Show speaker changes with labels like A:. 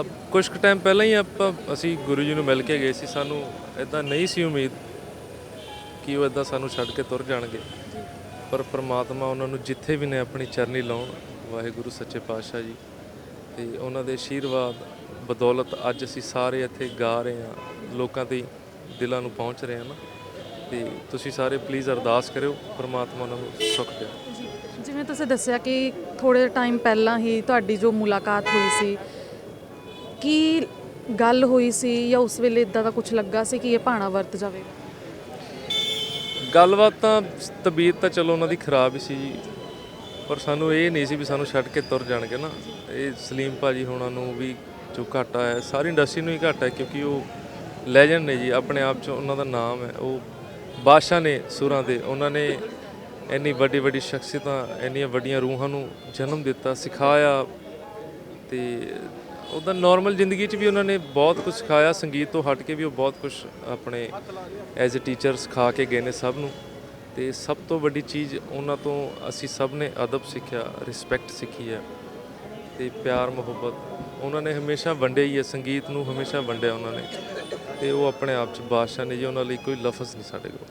A: ਅ, ਕੁਛ ਕੁ ਟਾਈਮ ਪਹਿਲਾਂ ਹੀ ਆਪਾਂ ਅਸੀਂ ਗੁਰੂ ਜੀ ਨੂੰ ਮਿਲ ਕੇ ਗਏ ਸੀ ਸਾਨੂੰ ਇਦਾਂ ਨਹੀਂ ਸੀ ਉਮੀਦ ਕਿ ਉਹ ਇਦਾਂ ਸਾਨੂੰ ਛੱਡ ਕੇ ਤੁਰ ਜਾਣਗੇ। ਪਰ ਪ੍ਰਮਾਤਮਾ ਉਹਨਾਂ ਨੂੰ ਜਿੱਥੇ ਵੀ ਨੇ ਆਪਣੀ ਚਰਨੀ ਲਾਉਣ ਵਾਹਿਗੁਰੂ ਸੱਚੇ ਪਾਤਸ਼ਾਹ ਜੀ। ਤੇ ਉਹਨਾਂ ਦੇ ਆਸ਼ੀਰਵਾਦ ਬਦੌਲਤ ਅੱਜ ਅਸੀਂ ਸਾਰੇ ਇੱਥੇ ਗਾ ਰਹੇ ਹਾਂ ਲੋਕਾਂ ਦੇ ਦਿਲਾਂ ਨੂੰ ਪਹੁੰਚ ਰਹੇ ਹਾਂ ਨਾ। ਤੇ ਤੁਸੀਂ ਸਾਰੇ ਪਲੀਜ਼ ਅਰਦਾਸ ਕਰਿਓ ਪ੍ਰਮਾਤਮਾ ਉਹਨਾਂ ਨੂੰ ਸੁੱਖ ਦੇ
B: ਜਿਵੇਂ ਤੁਸੀਂ ਦੱਸਿਆ ਕਿ ਥੋੜੇ ਟਾਈਮ ਪਹਿਲਾਂ ਹੀ ਤੁਹਾਡੀ ਜੋ ਮੁਲਾਕਾਤ ਹੋਈ ਸੀ ਕੀ ਗੱਲ ਹੋਈ ਸੀ ਜਾਂ ਉਸ ਵੇਲੇ ਇਦਾਂ ਦਾ ਕੁਝ ਲੱਗਾ ਸੀ ਕਿ ਇਹ ਭਾਣਾ ਵਰਤ ਜਾਵੇ?
A: ਗੱਲਬਾਤ ਤਾਂ ਤਬੀਅਤ ਤਾਂ ਚਲੋ ਉਹਨਾਂ ਦੀ ਖਰਾਬ ਹੀ ਸੀ ਜੀ। ਪਰ ਸਾਨੂੰ ਇਹ ਨਹੀਂ ਸੀ ਵੀ ਸਾਨੂੰ ਛੱਡ ਕੇ ਤੁਰ ਜਾਣਗੇ ਨਾ। ਇਹ ਸਲੀਮ ਭਾਜੀ ਹੋਣਾ ਨੂੰ ਵੀ ਜੋ ਘਾਟਾ ਹੈ, ਸਾਰੀ ਇੰਡਸਟਰੀ ਨੂੰ ਹੀ ਘਾਟਾ ਹੈ ਕਿਉਂਕਿ ਉਹ ਲੈਜੈਂਡ ਨੇ ਜੀ, ਆਪਣੇ ਆਪ 'ਚ ਉਹਨਾਂ ਦਾ ਨਾਮ ਹੈ। ਉਹ ਬਾਦਸ਼ਾਹ ਨੇ ਸੁਰਾਂ ਦੇ, ਉਹਨਾਂ ਨੇ ਇੰਨੀ ਵੱਡੀ ਵੱਡੀ ਸ਼ਖਸੀਅਤਾਂ, ਇੰਨੀਆਂ ਵੱਡੀਆਂ ਰੂਹਾਂ ਨੂੰ ਜਨਮ ਦਿੱਤਾ, ਸਿਖਾਇਆ ਤੇ ਉਹਦਾ ਨਾਰਮਲ ਜ਼ਿੰਦਗੀ 'ਚ ਵੀ ਉਹਨਾਂ ਨੇ ਬਹੁਤ ਕੁਝ ਸਿਖਾਇਆ, ਸੰਗੀਤ ਤੋਂ ਹਟ ਕੇ ਵੀ ਉਹ ਬਹੁਤ ਕੁਝ ਆਪਣੇ ਐਜ਼ ਅ ਟੀਚਰ ਸਿਖਾ ਕੇ ਗਏ ਨੇ ਸਭ ਨੂੰ। ਤੇ ਸਭ ਤੋਂ ਵੱਡੀ ਚੀਜ਼ ਉਹਨਾਂ ਤੋਂ ਅਸੀਂ ਸਭ ਨੇ ਅਦਬ ਸਿੱਖਿਆ ਰਿਸਪੈਕਟ ਸਿੱਖੀ ਹੈ ਤੇ ਪਿਆਰ, ਮੁਹੱਬਤ, ਉਹਨਾਂ ਨੇ ਹਮੇਸ਼ਾ ਵੰਡਿਆ ਹੀ ਹੈ, ਸੰਗੀਤ ਨੂੰ ਹਮੇਸ਼ਾ ਵੰਡਿਆ ਉਹਨਾਂ ਨੇ। ਤੇ ਉਹ ਆਪਣੇ ਆਪ 'ਚ ਬਾਦਸ਼ਾਹ ਨੇ ਜੀ, ਉਹਨਾਂ ਲਈ ਕੋਈ ਲਫ਼ਜ਼ ਨਹੀਂ ਸਾਡੇ ਕੋਲ।